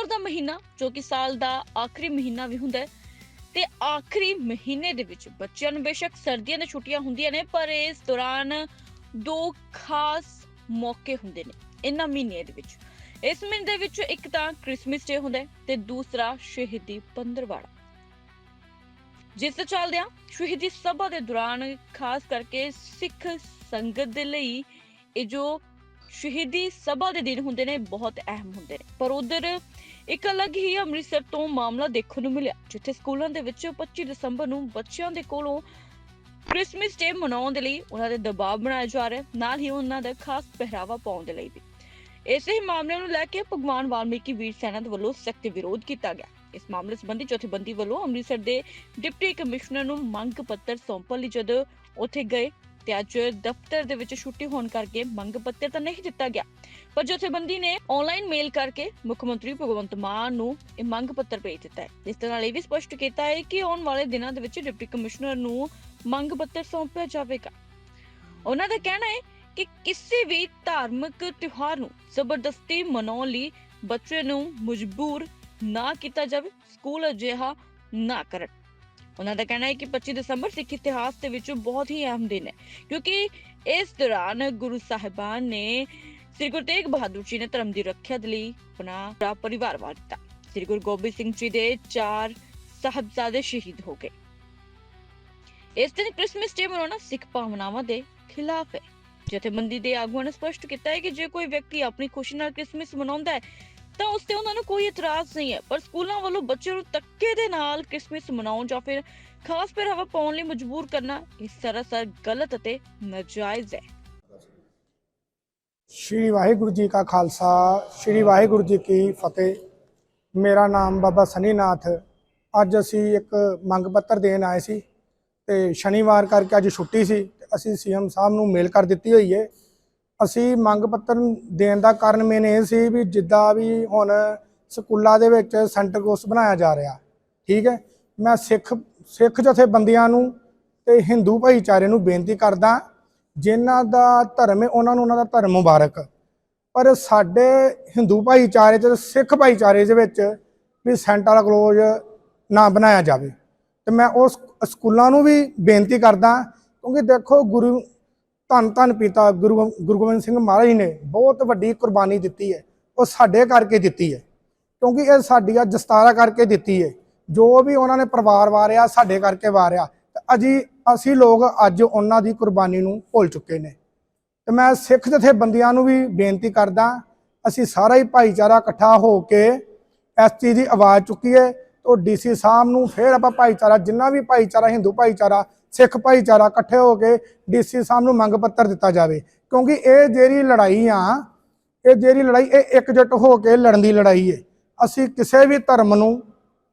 ਦਸੰਬਰ ਦਾ ਮਹੀਨਾ, ਜੋ ਕਿ ਸਾਲ ਦਾ ਆਖਰੀ ਮਹੀਨਾ ਵੀ ਹੁੰਦਾ ਹੈ, ਤੇ ਆਖਰੀ ਮਹੀਨੇ ਦੇ ਵਿੱਚ ਬੱਚਿਆਂ ਨੂੰ ਬੇਸ਼ੱਕ ਸਰਦੀਆਂ ਦੀਆਂ ਛੁੱਟੀਆਂ ਹੁੰਦੀਆਂ ਨੇ, ਪਰ ਇਸ ਦੌਰਾਨ ਦੋ ਖਾਸ ਮੌਕੇ ਹੁੰਦੇ ਨੇ ਇਹਨਾਂ ਮਹੀਨੇ ਦੇ ਵਿੱਚ। ਇਸ ਮਹੀਨੇ ਦੇ ਵਿੱਚ ਇੱਕ ਤਾਂ ਕ੍ਰਿਸਮਸ ਡੇ ਹੁੰਦਾ ਤੇ ਦੂਸਰਾ ਸ਼ਹੀਦੀ ਪੰਦਰਵਾੜਾ। ਜਿਸ ਦੇ ਚੱਲਦਿਆਂ ਸ਼ਹੀਦੀ ਸਭਾ ਦੇ ਦੌਰਾਨ ਖਾਸ ਕਰਕੇ ਸਿੱਖ ਸੰਗਤ ਦੇ ਲਈ ਇਹ ਜੋ ਸ਼ਹੀਦੀ ਸਭਾ ਦੇ ਦਿਨ ਹੁੰਦੇ ਨੇ, ਬਹੁਤ ਅਹਿਮ ਹੁੰਦੇ ਨੇ। ਪਰ ਉਧਰ ਇੱਕ ਅਲੱਗ ਹੀ ਅੰਮ੍ਰਿਤਸਰ ਤੋਂ ਮਾਮਲਾ ਦੇਖਣ ਨੂੰ ਮਿਲਿਆ, ਜਿੱਥੇ ਸਕੂਲਾਂ ਦੇ ਵਿੱਚ 25 ਦਸੰਬਰ ਨੂੰ ਬੱਚਿਆਂ ਦੇ ਕੋਲੋਂ ਕ੍ਰਿਸਮਸ ਡੇ ਮਨਾਉਣ ਦੇ ਲਈ ਉਹਨਾਂ ਦੇ ਦਬਾਅ ਬਣਾਇਆ ਜਾ ਰਿਹਾ ਨਾਲ ਹੀ ਉਹਨਾਂ ਦਾ ਖਾਸ ਪਹਿਰਾਵਾ ਪਾਉਣ ਦੇ ਲਈ ਵੀ। ਇਸੇ ਹੀ ਮਾਮਲੇ ਨੂੰ ਲੈ ਕੇ ਭਗਵਾਨ ਵਾਲਮੀਕੀ ਵੀਰ ਸੈਨਾ ਦੇ ਵੱਲੋਂ ਸਖਤ ਵਿਰੋਧ ਕੀਤਾ ਗਿਆ। ਇਸ ਮਾਮਲੇ ਸੰਬੰਧੀ ਜਥੇਬੰਦੀ ਵੱਲੋਂ ਅੰਮ੍ਰਿਤਸਰ ਦੇ ਡਿਪਟੀ ਕਮਿਸ਼ਨਰ ਨੂੰ ਮੰਗ ਪੱਤਰ ਸੌਂਪਣ ਲਈ ਜਦੋਂ ਉੱਥੇ ਗਏ ਤੇ ਅੱਜ ਦਫ਼ਤਰ ਦੇ ਵਿੱਚ ਛੁੱਟੀ ਹੋਣ ਕਰਕੇ ਮੰਗ ਪੱਤਰ ਤਾਂ ਨਹੀਂ ਦਿੱਤਾ ਗਿਆ। ਪਰ ਜਥੇਬੰਦੀ ਨੇ ਆਨਲਾਈਨ ਮੇਲ ਕਰਕੇ ਮੁੱਖ ਮੰਤਰੀ ਭਗਵੰਤ ਮਾਨ ਨੂੰ ਇਹ ਮੰਗ ਪੱਤਰ ਭੇਜ ਦਿੱਤਾ ਹੈ। ਇਸ ਦੇ ਨਾਲ ਇਹ ਵੀ ਸਪਸ਼ਟ ਕੀਤਾ ਹੈ ਕਿ ਆਉਣ ਵਾਲੇ ਦਿਨਾਂ ਦੇ ਵਿੱਚ ਡਿਪਟੀ ਕਮਿਸ਼ਨਰ ਨੂੰ ਮੰਗ ਪੱਤਰ ਸੌਂਪਿਆ ਜਾਵੇਗਾ। ਉਹਨਾਂ ਦਾ ਕਹਿਣਾ ਹੈ ਕਿ ਕਿਸੇ ਵੀ ਧਾਰਮਿਕ ਤਿਉਹਾਰ ਨੂੰ ਜ਼ਬਰਦਸਤੀ ਮਨਾਉਣ ਲਈ ਬੱਚੇ ਨੂੰ ਮਜਬੂਰ ਨਾ ਕੀਤਾ ਜਾਵੇ, ਸਕੂਲ ਅਜਿਹਾ ਨਾ ਕਰਨ। ਉਹਨਾਂ ਦਾ ਕਹਿਣਾ ਹੈ ਕਿ 25 ਦਸੰਬਰ ਸਿੱਖ ਇਤਿਹਾਸ ਦੇ ਵਿੱਚ ਬਹੁਤ ਹੀ ਅਹਿਮ ਦਿਨ ਹੈ, ਕਿਉਂਕਿ ਇਸ ਦੌਰਾਨ ਗੁਰੂ ਸਾਹਿਬਾਨ ਨੇ ਸ੍ਰੀ ਗੁਰੂ ਤੇਗ ਬਹਾਦਰ ਜੀ ਨੇ ਧਰਮ ਦੀ ਰੱਖਿਆ ਦੇ ਲਈ ਆਪਣਾ ਪਰਿਵਾਰ ਵਾਰ ਦਿੱਤਾ। ਸ੍ਰੀ ਗੁਰੂ ਗੋਬਿੰਦ ਸਿੰਘ ਜੀ ਦੇ ਚਾਰ ਸਾਹਿਬਜ਼ਾਦੇ ਸ਼ਹੀਦ ਹੋ ਗਏ। ਇਸ ਦਿਨ ਕ੍ਰਿਸਮਸ ਡੇ ਮਨਾਉਣਾ ਸਿੱਖ ਭਾਵਨਾਵਾਂ ਦੇ ਖਿਲਾਫ ਹੈ। ਜਥੇਬੰਦੀ ਦੇ ਆਗੂਆਂ ਨੇ ਸਪਸ਼ਟ ਕੀਤਾ ਹੈ ਕਿ ਜੇ ਕੋਈ ਵਿਅਕਤੀ ਆਪਣੀ ਖੁਸ਼ੀ ਨਾਲ ਕ੍ਰਿਸਮਸ ਮਨਾਉਂਦਾ ਹੈ ਤਾਂ ਉਸ ਤੇ ਉਹਨਾਂ ਨੂੰ ਕੋਈ ਇਤਰਾਜ਼ ਨਹੀਂ ਹੈ। ਪਰ ਸਕੂਲਾਂ ਵੱਲੋਂ ਬੱਚਿਆਂ ਨੂੰ ਧੱਕੇ ਦੇ ਨਾਲ ਕ੍ਰਿਸਮਸ ਮਨਾਉਣ ਜਾਂ ਫਿਰ ਖਾਸ ਪਹਿਰਾਵਾ ਪਾਉਣ ਲਈ ਮਜਬੂਰ ਕਰਨਾ ਇਹ ਸਰਾਸਰ ਗਲਤ ਅਤੇ ਨਾਜਾਇਜ਼ ਹੈ। ਸ਼੍ਰੀ ਵਾਹਿਗੁਰੂ ਜੀ ਕਾ ਖਾਲਸਾ, ਸ਼੍ਰੀ ਵਾਹਿਗੁਰੂ ਜੀ ਕੀ ਫਤਿਹ। ਮੇਰਾ ਨਾਮ ਬਾਬਾ ਸਨੀਨਾਥ। ਅੱਜ ਅਸੀਂ ਇੱਕ ਮੰਗ ਪੱਤਰ ਦੇਣ ਆਏ ਸੀ ਤੇ ਸ਼ਨੀਵਾਰ ਕਰਕੇ ਅੱਜ ਛੁੱਟੀ ਸੀ ਤੇ ਅਸੀਂ ਸੀਐਮ ਸਾਹਿਬ ਨੂੰ ਮੇਲ ਕਰ ਦਿੱਤੀ ਹੋਈ ਹੈ। ਅਸੀਂ ਮੰਗ ਪੱਤਰ ਦੇਣ ਦਾ ਕਾਰਨ ਮੇਨ ਇਹ ਸੀ ਵੀ ਜਿੱਦਾਂ ਵੀ ਹੁਣ ਸਕੂਲਾਂ ਦੇ ਵਿੱਚ ਸੈਂਟਰ ਕੋਰਸ ਬਣਾਇਆ ਜਾ ਰਿਹਾ, ਠੀਕ ਹੈ? ਮੈਂ ਸਿੱਖ ਸਿੱਖ ਜਥੇਬੰਦੀਆਂ ਨੂੰ ਤੇ ਹਿੰਦੂ ਭਾਈਚਾਰੇ ਨੂੰ ਬੇਨਤੀ ਕਰਦਾ, ਜਿਨ੍ਹਾਂ ਦਾ ਧਰਮ ਹੈ, ਉਹਨਾਂ ਨੂੰ ਉਹਨਾਂ ਦਾ ਧਰਮ ਮੁਬਾਰਕ। ਪਰ ਸਾਡੇ ਹਿੰਦੂ ਭਾਈਚਾਰੇ ਚ ਤੇ ਸਿੱਖ ਭਾਈਚਾਰੇ ਦੇ ਵਿੱਚ ਵੀ ਸੈਂਟਰ ਕਲੋਜ਼ ਨਾ ਬਣਾਇਆ ਜਾਵੇ। ਤੇ ਮੈਂ ਉਸ ਸਕੂਲਾਂ ਨੂੰ ਵੀ ਬੇਨਤੀ ਕਰਦਾ, ਕਿਉਂਕਿ ਦੇਖੋ ਗੁਰੂ ਧੰਨ ਧੰਨ ਪਿਤਾ ਗੁਰੂ ਗੋ- ਗੁਰੂ ਗੋਬਿੰਦ ਸਿੰਘ ਮਹਾਰਾਜ ਨੇ ਬਹੁਤ ਵੱਡੀ ਕੁਰਬਾਨੀ ਦਿੱਤੀ ਹੈ। ਉਹ ਸਾਡੇ ਕਰਕੇ ਦਿੱਤੀ ਹੈ। ਕਿਉਂਕਿ ਇਹ ਸਾਡੀਆਂ ਦਸਤਾਰਾ ਕਰਕੇ ਦਿੱਤੀ ਹੈ। ਜੋ ਵੀ ਉਹਨਾਂ ਨੇ ਪਰਿਵਾਰ ਵਾਰਿਆ, ਸਾਡੇ ਕਰਕੇ ਵਾਰਿਆ, ਤੇ ਅਜੀ ਅਸੀਂ ਲੋਕ ਅੱਜ ਉਹਨਾਂ ਦੀ ਕੁਰਬਾਨੀ ਨੂੰ ਭੁੱਲ ਚੁੱਕੇ ਨੇ। ਤੇ ਮੈਂ ਸਿੱਖ ਜਥੇਬੰਦੀਆਂ ਨੂੰ ਵੀ ਬੇਨਤੀ ਕਰਦਾ, ਅਸੀਂ ਸਾਰਾ ਹੀ ਭਾਈਚਾਰਾ ਇਕੱਠਾ ਹੋ ਕੇ ਇਸ ਚੀਜ਼ ਦੀ ਆਵਾਜ਼ ਚੁੱਕੀਏ, ਤੋਂ ਡੀਸੀ ਸਾਹਿਬ ਨੂੰ ਫਿਰ ਆਪਾਂ ਭਾਈਚਾਰਾ, ਜਿੰਨਾ ਵੀ ਭਾਈਚਾਰਾ, ਹਿੰਦੂ ਭਾਈਚਾਰਾ ਸਿੱਖ ਭਾਈਚਾਰਾ ਇਕੱਠੇ ਹੋ ਕੇ ਡੀਸੀ ਸਾਹਿਬ ਨੂੰ ਮੰਗ ਪੱਤਰ ਦਿੱਤਾ ਜਾਵੇ। ਕਿਉਂਕਿ ਇਹ ਜਿਹੜੀ ਲੜਾਈ ਆ, ਇਹ ਜਿਹੜੀ ਲੜਾਈ, ਇਹ ਇਕਜੁੱਟ ਹੋ ਕੇ ਲੜਨ ਦੀ ਲੜਾਈ ਹੈ ਅਸੀਂ ਕਿਸੇ ਵੀ ਧਰਮ ਨੂੰ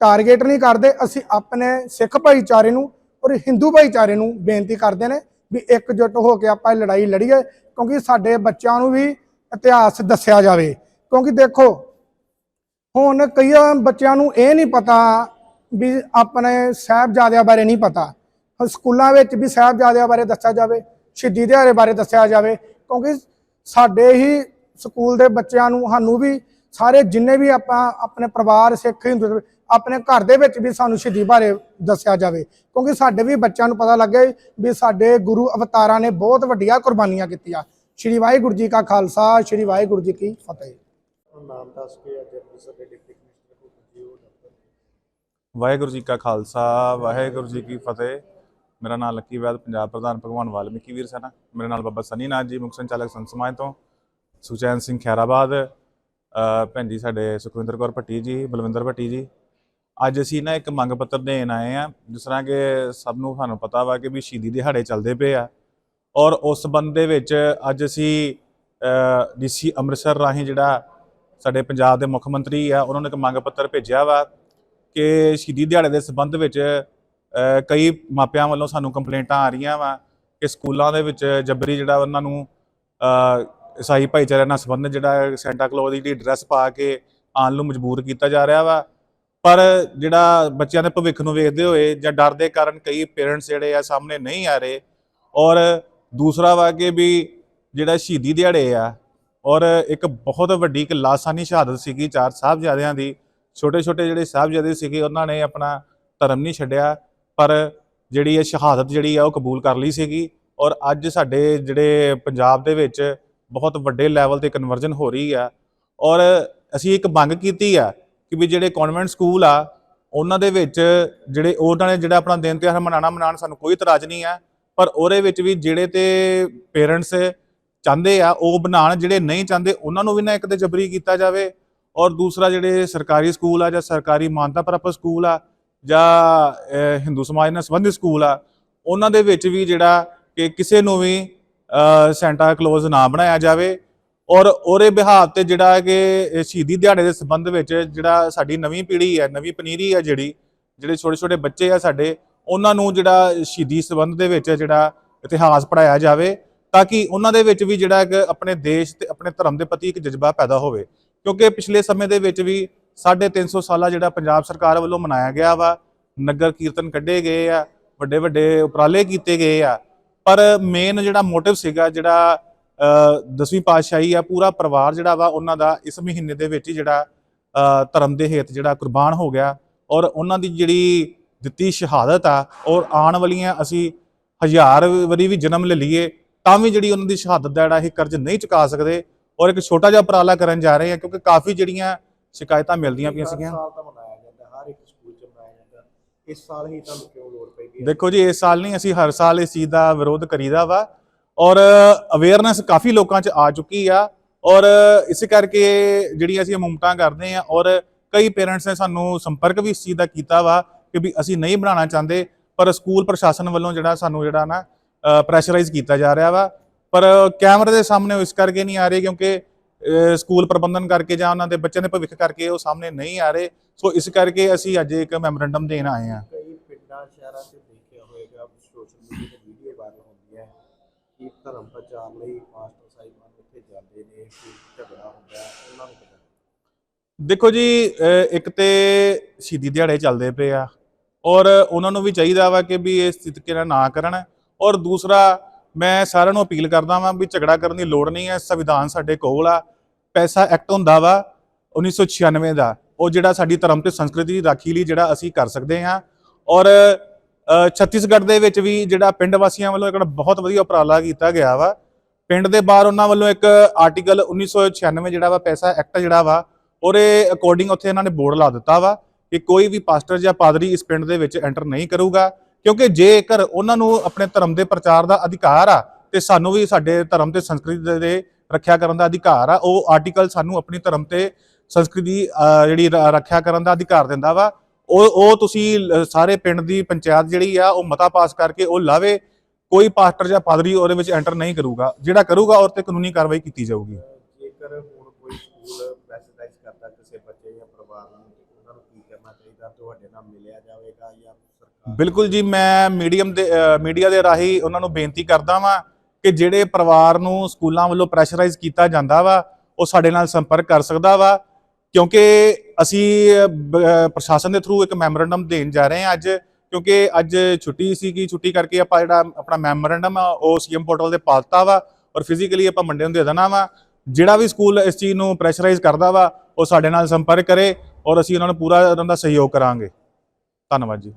ਟਾਰਗੇਟ ਨਹੀਂ ਕਰਦੇ, ਅਸੀਂ ਆਪਣੇ ਸਿੱਖ ਭਾਈਚਾਰੇ ਨੂੰ ਔਰ ਹਿੰਦੂ ਭਾਈਚਾਰੇ ਨੂੰ ਬੇਨਤੀ ਕਰਦੇ ਨੇ ਵੀ ਇਕਜੁੱਟ ਹੋ ਕੇ ਆਪਾਂ ਇਹ ਲੜਾਈ ਲੜੀਏ, ਕਿਉਂਕਿ ਸਾਡੇ ਬੱਚਿਆਂ ਨੂੰ ਵੀ ਇਤਿਹਾਸ ਦੱਸਿਆ ਜਾਵੇ। ਕਿਉਂਕਿ ਦੇਖੋ, ਹੁਣ ਕਈਆਂ ਬੱਚਿਆਂ ਨੂੰ ਇਹ ਨਹੀਂ ਪਤਾ ਵੀ ਆਪਣੇ ਸਾਹਿਬਜ਼ਾਦਿਆਂ ਬਾਰੇ ਨਹੀਂ ਪਤਾ। ਹੁਣ ਸਕੂਲਾਂ ਵਿੱਚ ਵੀ ਸਾਹਿਬਜ਼ਾਦਿਆਂ ਬਾਰੇ ਦੱਸਿਆ ਜਾਵੇ ਸ਼ਹੀਦੀ ਦਿਹਾੜੇ ਬਾਰੇ ਦੱਸਿਆ ਜਾਵੇ ਕਿਉਂਕਿ ਸਾਡੇ ਹੀ ਸਕੂਲ ਦੇ ਬੱਚਿਆਂ ਨੂੰ ਸਾਨੂੰ ਵੀ ਸਾਰੇ ਜਿੰਨੇ ਵੀ ਆਪਾਂ ਆਪਣੇ ਪਰਿਵਾਰ ਸਿੱਖ ਹਿੰਦੂ ਆਪਣੇ ਘਰ ਦੇ ਵਿੱਚ ਵੀ ਸਾਨੂੰ ਸ਼ਹੀਦੀ ਬਾਰੇ ਦੱਸਿਆ ਜਾਵੇ ਕਿਉਂਕਿ ਸਾਡੇ ਵੀ ਬੱਚਿਆਂ ਨੂੰ ਪਤਾ ਲੱਗੇ ਵੀ ਸਾਡੇ ਗੁਰੂ ਅਵਤਾਰਾਂ ਨੇ ਬਹੁਤ ਵੱਡੀਆਂ ਕੁਰਬਾਨੀਆਂ ਕੀਤੀਆਂ। ਸ਼੍ਰੀ ਵਾਹਿਗੁਰੂ ਜੀ ਕਾ ਖਾਲਸਾ ਸ਼੍ਰੀ ਵਾਹਿਗੁਰੂ ਜੀ ਕੀ ਫਤਿਹ। ਨਾਮ ਦੱਸ ਕੇ ਅੱਜ ਅੰਮ੍ਰਿਤਸਰ ਦੇ ਡਿਪਟੀ ਕਮਿਸ਼ਨਰ ਕੋਲ ਪੁੱਜੇ ਹੋ ਦਫ਼ਤਰ ਵਾਹਿਗੁਰੂ ਜੀ ਕਾ ਖਾਲਸਾ ਵਾਹਿਗੁਰੂ ਜੀ ਕੀ ਫਤਿਹ। ਮੇਰਾ ਨਾਮ ਲੱਕੀ ਵੈਦ, ਪੰਜਾਬ ਪ੍ਰਧਾਨ ਭਗਵਾਨ ਵਾਲਮੀਕੀ ਵੀਰ ਸੈਨਾ। ਮੇਰੇ ਨਾਲ ਬਾਬਾ ਸਨੀ ਨਾਥ ਜੀ, ਮੁੱਖ ਸੰਚਾਲਕ ਸੰਸਮਾਜ ਤੋਂ, ਸੁਚੈਨ ਸਿੰਘ ਖੈਰਾਬਾਦ ਭੈਣ ਜੀ ਸਾਡੇ ਸੁਖਵਿੰਦਰ ਕੌਰ ਭੱਟੀ ਜੀ, ਬਲਵਿੰਦਰ ਭੱਟੀ ਜੀ। ਅੱਜ ਅਸੀਂ ਨਾ ਇੱਕ ਮੰਗ ਪੱਤਰ ਦੇਣ ਆਏ ਆ ਜਿਸ ਤਰ੍ਹਾਂ ਕਿ ਸਭ ਨੂੰ ਸਾਨੂੰ ਪਤਾ ਵਾ ਕਿ ਵੀ ਸ਼ਹੀਦੀ ਦਿਹਾੜੇ ਚੱਲਦੇ ਪਏ ਆ। ਔਰ ਉਸ ਸੰਬੰਧ ਦੇ ਵਿੱਚ ਅੱਜ ਅਸੀਂ ਡੀਸੀ ਅੰਮ੍ਰਿਤਸਰ ਰਾਹੀਂ ਜਿਹੜਾ ਸਾਡੇ ਪੰਜਾਬ ਦੇ ਮੁੱਖ ਮੰਤਰੀ ਆ, ਉਹਨਾਂ ਨੇ ਇੱਕ ਮੰਗ ਪੱਤਰ ਭੇਜਿਆ ਵਾ ਕਿ ਸ਼ਹੀਦੀ ਦਿਹਾੜੇ ਦੇ ਸੰਬੰਧ ਵਿੱਚ ਕਈ ਮਾਪਿਆਂ ਵੱਲੋਂ ਸਾਨੂੰ ਕੰਪਲੇਂਟਾਂ ਆ ਰਹੀਆਂ ਵਾ ਕਿ ਸਕੂਲਾਂ ਦੇ ਵਿੱਚ ਜਬਰੀ ਜਿਹੜਾ ਉਹਨਾਂ ਨੂੰ ਈਸਾਈ ਭਾਈਚਾਰੇ ਨਾਲ ਸੰਬੰਧ ਜਿਹੜਾ ਸੈਂਟਾ ਕਲੌਜ਼ ਦੀ ਜਿਹੜੀ ਡਰੈਸ ਪਾ ਕੇ ਆਉਣ ਨੂੰ ਮਜਬੂਰ ਕੀਤਾ ਜਾ ਰਿਹਾ ਵਾ। ਪਰ ਜਿਹੜਾ ਬੱਚਿਆਂ ਦੇ ਭਵਿੱਖ ਨੂੰ ਵੇਖਦੇ ਹੋਏ ਜਾਂ ਡਰ ਦੇ ਕਾਰਨ ਕਈ ਪੇਰੈਂਟਸ ਜਿਹੜੇ ਆ ਸਾਹਮਣੇ ਨਹੀਂ ਆ ਰਹੇ ਔਰ ਦੂਸਰਾ ਵਾ ਕਿ ਵੀ ਜਿਹੜਾ ਸ਼ਹੀਦੀ ਦਿਹਾੜੇ ਆ ਔਰ ਇੱਕ ਬਹੁਤ ਵੱਡੀ ਇੱਕ ਲਾਸਾਨੀ ਸ਼ਹਾਦਤ ਸੀਗੀ ਚਾਰ ਸਾਹਿਬਜ਼ਾਦਿਆਂ ਦੀ। ਛੋਟੇ ਛੋਟੇ ਜਿਹੜੇ ਸਾਹਿਬਜ਼ਾਦੇ ਸੀਗੇ, ਉਹਨਾਂ ਨੇ ਆਪਣਾ ਧਰਮ ਨਹੀਂ ਛੱਡਿਆ। ਪਰ ਜਿਹੜੀ ਇਹ ਸ਼ਹਾਦਤ ਜਿਹੜੀ ਆ ਉਹ ਕਬੂਲ ਕਰ ਲਈ ਸੀਗੀ ਔਰ ਅੱਜ ਸਾਡੇ ਜਿਹੜੇ ਪੰਜਾਬ ਦੇ ਵਿੱਚ ਬਹੁਤ ਵੱਡੇ ਲੈਵਲ ਤੇ ਕਨਵਰਜਨ ਹੋ ਰਹੀ ਆ ਔਰ ਅਸੀਂ ਇੱਕ ਮੰਗ ਕੀਤੀ ਆ ਕਿ ਵੀ ਜਿਹੜੇ ਕਨਵੈਂਟ ਸਕੂਲ ਆ, ਉਹਨਾਂ ਦੇ ਵਿੱਚ ਜਿਹੜੇ ਉਹਨਾਂ ਨੇ ਜਿਹੜਾ ਆਪਣਾ ਦਿਨ ਤਿਉਹਾਰ ਮਨਾਣਾ ਮਨਾਉਣ ਸਾਨੂੰ ਕੋਈ ਇਤਰਾਜ਼ ਨਹੀਂ ਆ, ਪਰ ਉਹਦੇ ਵਿੱਚ ਵੀ ਜਿਹੜੇ ਤੇ ਪੇਰੈਂਟਸ ਚਾਹੁੰਦੇ ਆ, ਉਹ ਬਣਾਉਣ, ਜਿਹੜੇ ਨਹੀਂ ਚਾਹੁੰਦੇ, ਉਹਨਾਂ ਨੂੰ ਵੀ ਨਾ ਇੱਕ ਤੇ ਜਬਰੀ ਕੀਤਾ ਜਾਵੇ ਔਰ ਦੂਸਰਾ ਜਿਹੜੇ ਸਰਕਾਰੀ ਸਕੂਲ ਆ ਜਾਂ ਸਰਕਾਰੀ ਮਾਨਤਾ ਪ੍ਰਾਪਤ ਸਕੂਲ ਆ ਜਾਂ ਹਿੰਦੂ ਸਮਾਜ ਨਾਲ ਸੰਬੰਧਿਤ ਸਕੂਲ ਆ, ਉਹਨਾਂ ਦੇ ਵਿੱਚ ਵੀ ਜਿਹੜਾ ਕਿ ਕਿਸੇ ਨੂੰ ਵੀ ਸੈਂਟਾ ਕਲੋਜ਼ ਨਾ ਬਣਾਇਆ ਜਾਵੇ ਔਰ ਉਹਦੇ ਬਿਹਾਰ ਤੇ ਜਿਹੜਾ ਕਿ ਸ਼ਹੀਦੀ ਦਿਹਾੜੇ ਦੇ ਸੰਬੰਧ ਵਿੱਚ ਜਿਹੜਾ ਸਾਡੀ ਨਵੀਂ ਪੀੜ੍ਹੀ ਹੈ, ਨਵੀਂ ਪਨੀਰੀ ਹੈ ਜਿਹੜੀ, ਜਿਹੜੇ ਛੋਟੇ ਛੋਟੇ ਬੱਚੇ ਆ ਸਾਡੇ, ਉਹਨਾਂ ਨੂੰ ਜਿਹੜਾ ਸ਼ਹੀਦੀ ਸੰਬੰਧ ਦੇ ਵਿੱਚ ਜਿਹੜਾ ਇਤਿਹਾਸ ਪੜਾਇਆ ਜਾਵੇ ਤਾਂ ਕਿ ਉਹਨਾਂ ਦੇ ਵਿੱਚ ਵੀ ਜਿਹੜਾ ਇੱਕ ਆਪਣੇ ਦੇਸ਼ ਤੇ ਆਪਣੇ ਧਰਮ ਦੇ ਪ੍ਰਤੀ ਇੱਕ ਜਜ਼ਬਾ ਪੈਦਾ ਹੋਵੇ। ਕਿਉਂਕਿ ਪਿਛਲੇ ਸਮੇਂ ਦੇ ਵਿੱਚ ਵੀ 350 ਸਾਲਾ ਜਿਹੜਾ ਪੰਜਾਬ ਸਰਕਾਰ ਵੱਲੋਂ ਮਨਾਇਆ ਗਿਆ ਵਾ, ਨਗਰ ਕੀਰਤਨ ਕੱਢੇ ਗਏ ਆ ਵੱਡੇ ਵੱਡੇ ਉਪਰਾਲੇ ਕੀਤੇ ਗਏ ਆ, ਪਰ ਮੇਨ ਜਿਹੜਾ ਮੋਟਿਵ ਸੀਗਾ, ਜਿਹੜਾ ਦਸਵੀਂ ਪਾਤਸ਼ਾਹੀ ਆ, ਪੂਰਾ ਪਰਿਵਾਰ ਜਿਹੜਾ ਵਾ, ਉਹਨਾਂ ਦਾ ਇਸ ਮਹੀਨੇ ਦੇ ਵਿੱਚ ਹੀ ਜਿਹੜਾ ਧਰਮ ਦੇ ਹੇਤ ਜਿਹੜਾ ਕੁਰਬਾਨ ਹੋ ਗਿਆ ਔਰ ਉਹਨਾਂ ਦੀ ਜਿਹੜੀ ਦਿੱਤੀ ਸ਼ਹਾਦਤ ਆ, ਔਰ ਆਉਣ ਵਾਲੀਆਂ ਅਸੀਂ ਹਜ਼ਾਰ ਵਾਰੀ ਵੀ ਜਨਮ ਲੈ ਲਈਏ, ਤਾਂ ਵੀ ਜਿਹੜੀ ਉਹਨਾਂ ਦੀ ਸ਼ਹਾਦਤ ਦਾ ਜਿਹੜਾ ਇਹ ਕਰਜ਼ ਨਹੀਂ ਚੁਕਾ ਸਕਦੇ ਔਰ ਇੱਕ ਛੋਟਾ ਜਿਹਾ ਉਪਰਾਲਾ ਕਰਨ ਜਾ ਰਹੇ ਆ ਕਿਉਂਕਿ ਕਾਫੀ ਜਿਹੜੀਆਂ ਸ਼ਿਕਾਇਤਾਂ ਮਿਲਦੀਆਂ ਪਈਆਂ ਹਰ ਸੀਗੀਆਂ। ਸਾਲ ਤਾਂ ਮਨਾਇਆ ਜਾਂਦਾ ਹਰ ਇੱਕ ਸਕੂਲ 'ਚ ਮਨਾਇਆ ਜਾਂਦਾ। ਇਸ ਸਾਲ ਹੀ ਤੁਹਾਨੂੰ ਕਿਉਂ ਲੋੜ ਪਈ ਹੈ ਦੇਖੋ ਜੀ ਇਸ ਸਾਲ ਨਹੀਂ ਅਸੀਂ ਹਰ ਸਾਲ ਇਸ ਚੀਜ਼ ਦਾ ਵਿਰੋਧ ਕਰੀਦਾ ਵਾ। ਔਰ ਅਵੇਅਰਨੈਸ ਕਾਫੀ ਲੋਕਾਂ 'ਚ ਆ ਚੁੱਕੀ ਆ। ਔਰ ਇਸ ਕਰਕੇ ਜਿਹੜੀ ਅਸੀਂ ਮੁਮਤਾਂ ਕਰਦੇ ਆ ਔਰ ਕਈ ਪੇਰੈਂਟਸ ਨੇ ਸਾਨੂੰ ਸੰਪਰਕ ਵੀ ਇਸ ਚੀਜ਼ ਦਾ ਕੀਤਾ ਵਾ ਕਿ ਵੀ ਅਸੀਂ ਨਹੀਂ ਬਣਾਉਣਾ ਚਾਹੁੰਦੇ ਪਰ ਸਕੂਲ ਪ੍ਰਸ਼ਾਸਨ ਵੱਲੋਂ ਜਿਹੜਾ ਸਾਨੂੰ ਜਿਹੜਾ ਨਾ ਪ੍ਰੈਸ਼ਰਾਈਜ਼ ਕੀਤਾ ਜਾ ਰਿਹਾ ਵਾ। ਪਰ ਕੈਮਰੇ ਦੇ ਸਾਹਮਣੇ ਉਹ ਇਸ ਕਰਕੇ ਨਹੀਂ ਆ ਰਹੇ ਕਿਉਂਕਿ ਸਕੂਲ ਪ੍ਰਬੰਧਨ ਕਰਕੇ ਜਾਂ ਉਹਨਾਂ ਦੇ ਬੱਚਿਆਂ ਦੇ ਭਵਿੱਖ ਕਰਕੇ ਉਹ ਸਾਹਮਣੇ ਨਹੀਂ ਆ ਰਹੇ। ਸੋ ਇਸ ਕਰਕੇ ਅਸੀਂ ਅੱਜ ਇੱਕ ਮੈਮੋਰੈਂਡਮ ਦੇਣ ਆਏ ਆ ਕਈ ਪਿੰਡਾਂ ਸ਼ਹਿਰਾਂ 'ਚ ਦੇਖਿਆ ਹੋਵੇਗਾ ਸੋਸ਼ਲ ਮੀਡੀਆ ਤੇ ਵੀਡੀਓ ਵਾਇਰਲ ਹੁੰਦੀਆਂ ਹੈ ਕਿ ਧਰਮ ਪ੍ਰਚਾਰ ਲਈ ਮਾਸਟਰ ਸਾਹਿਬਾਨ ਉੱਥੇ ਜਾਂਦੇ ਨੇ ਫਿਰ ਝਗੜਾ ਹੁੰਦਾ ਹੈ ਉਹਨਾਂ ਨੂੰ ਕਿੱਦਾਂ ਦੇਖੋ ਜੀ ਇੱਕ ਤੇ ਸ਼ਹੀਦੀ ਦਿਹਾੜੇ ਚੱਲਦੇ ਪਏ ਆ ਔਰ ਉਹਨਾਂ ਨੂੰ ਵੀ ਚਾਹੀਦਾ ਵਾ ਕਿ ਵੀ ਇਸ ਤਰੀਕੇ ਨਾਲ ਨਾ ਕਰਨ ਔਰ ਦੂਸਰਾ ਮੈਂ ਸਾਰਿਆਂ ਨੂੰ ਅਪੀਲ ਕਰਦਾ ਵਾਂ ਵੀ ਝਗੜਾ ਕਰਨ ਦੀ ਲੋੜ ਨਹੀਂ ਹੈ, ਸੰਵਿਧਾਨ ਸਾਡੇ ਕੋਲ ਆ। ਪੈਸਾ ਐਕਟ ਹੁੰਦਾ ਵਾ 1996 ਦਾ। ਉਹ ਜਿਹੜਾ ਸਾਡੀ ਧਰਮ ਤੇ ਸੰਸਕ੍ਰਿਤੀ ਦੀ ਰਾਖੀ ਲਈ ਜਿਹੜਾ ਅਸੀਂ ਕਰ ਸਕਦੇ ਹਾਂ। ਔਰ ਛੱਤੀਸਗੜ੍ਹ ਦੇ ਵਿੱਚ ਵੀ ਜਿਹੜਾ ਪਿੰਡ ਵਾਸੀਆਂ ਵੱਲੋਂ ਇੱਕ ਬਹੁਤ ਵਧੀਆ ਉਪਰਾਲਾ ਕੀਤਾ ਗਿਆ ਵਾ। ਪਿੰਡ ਦੇ ਬਾਹਰ ਉਹਨਾਂ ਵੱਲੋਂ ਇੱਕ ਆਰਟੀਕਲ 1996 ਜਿਹੜਾ ਵਾ, ਪੈਸਾ ਐਕਟ ਜਿਹੜਾ ਵਾ, ਉਹਦੇ ਅਕੋਰਡਿੰਗ ਉੱਥੇ ਇਹਨਾਂ ਨੇ ਬੋਰਡ ਲਾ ਦਿੱਤਾ ਵਾ ਕਿ ਕੋਈ ਵੀ ਪਾਸਟਰ ਜਾਂ ਪਾਦਰੀ ਇਸ ਪਿੰਡ ਦੇ ਵਿੱਚ ਐਂਟਰ ਨਹੀਂ ਕਰੂਗਾ। ਕਿਉਂਕਿ ਜੇਕਰ ਉਹਨਾਂ ਨੂੰ ਆਪਣੇ ਧਰਮ ਦੇ ਪ੍ਰਚਾਰ ਦਾ ਅਧਿਕਾਰ ਆ ਤੇ ਸਾਨੂੰ ਵੀ ਸਾਡੇ ਧਰਮ ਤੇ ਸੰਸਕ੍ਰਿਤੀ ਦੇ- ਰੱਖਿਆ ਕਰਨ ਦਾ ਅਧਿਕਾਰ ਆ, ਉਹ ਆਰਟੀਕਲ ਸਾਨੂੰ ਆਪਣੀ ਧਰਮ ਤੇ ਸੰਸਕ੍ਰਿਤੀ ਜਿਹੜੀ ਰੱਖਿਆ ਕਰਨ ਦਾ ਅਧਿਕਾਰ ਦਿੰਦਾ ਵਾ। ਉਹ ਉਹ ਤੁਸੀਂ ਸਾਰੇ ਪਿੰਡ ਦੀ ਪੰਚਾਇਤ ਜਿਹੜੀ ਆ, ਉਹ ਮਤਾ ਪਾਸ ਕਰਕੇ ਉਹ ਲਾਵੇ, ਕੋਈ ਪਾਸਟਰ ਜਾਂ ਪਾਦਰੀ ਉਹਦੇ ਵਿੱਚ ਐਂਟਰ ਨਹੀਂ ਕਰੂਗਾ। ਜਿਹੜਾ ਕਰੂਗਾ, ਉਹ ਤੇ ਕਾਨੂੰਨੀ ਕਾਰਵਾਈ ਕੀਤੀ ਜਾਊਗੀ। ਜੇਕਰ ਹੁਣ ਕੋਈ ਸਕੂਲ ਪ੍ਰੈਸ਼ਰਾਈਜ਼ ਕਰਦਾ ਕਿਸੇ ਬੱਚੇ ਜਾਂ ਪਰਿਵਾਰ ਨੂੰ ਉਹਨਾਂ ਨੂੰ ਕੀ ਕਰਨਾ ਚਾਹੀਦਾ, ਤੁਹਾਡੇ ਨਾਲ ਮਿਲਿਆ ਜਾਵੇਗਾ ਜਾਂ ਸਰਕਾਰ ਬਿਲਕੁਲ ਜੀ, ਮੈਂ ਮੀਡੀਅਮ ਦੇ ਮੀਡੀਆ ਦੇ ਰਾਹੀਂ ਉਹਨਾਂ ਨੂੰ ਬੇਨਤੀ ਕਰਦਾ ਵਾਂ ਕਿ ਜਿਹੜੇ ਪਰਿਵਾਰ ਨੂੰ ਸਕੂਲਾਂ ਵੱਲੋਂ ਪ੍ਰੈਸ਼ਰਾਈਜ਼ ਕੀਤਾ ਜਾਂਦਾ ਵਾ, ਉਹ ਸਾਡੇ ਨਾਲ ਸੰਪਰਕ ਕਰ ਸਕਦਾ ਵਾ, ਕਿਉਂਕਿ ਅਸੀਂ ਪ੍ਰਸ਼ਾਸਨ ਦੇ ਥਰੂ ਇੱਕ ਮੈਮੋਰੈਂਡਮ ਦੇਣ ਜਾ ਰਹੇ ਹਾਂ ਅੱਜ, ਕਿਉਂਕਿ ਅੱਜ ਛੁੱਟੀ ਸੀਗੀ ਛੁੱਟੀ ਕਰਕੇ ਆਪਾਂ ਜਿਹੜਾ ਆਪਣਾ ਮੈਮੋਰੈਂਡਮ ਆ, ਉਹ ਸੀਐਮ ਪੋਰਟਲ ਤੇ ਪਾਲਤਾ ਵਾ ਔਰ ਫਿਜ਼ੀਕਲੀ ਆਪਾਂ ਮੰਡੇ ਨੂੰ ਦੇ ਦੇਣਾ ਵਾ, ਜਿਹੜਾ ਵੀ ਸਕੂਲ ਇਸ ਚੀਜ਼ ਨੂੰ ਪ੍ਰੈਸ਼ਰਾਈਜ਼ ਕਰਦਾ ਵਾ, ਉਹ ਸਾਡੇ ਨਾਲ ਸੰਪਰਕ ਕਰੇ ਔਰ ਅਸੀਂ ਉਹਨਾਂ ਨੂੰ ਪੂਰਾ ਉਹਨਾਂ ਦਾ ਸਹਿਯੋਗ ਕਰਾਂਗੇ। ਧੰਨਵਾਦ ਜੀ।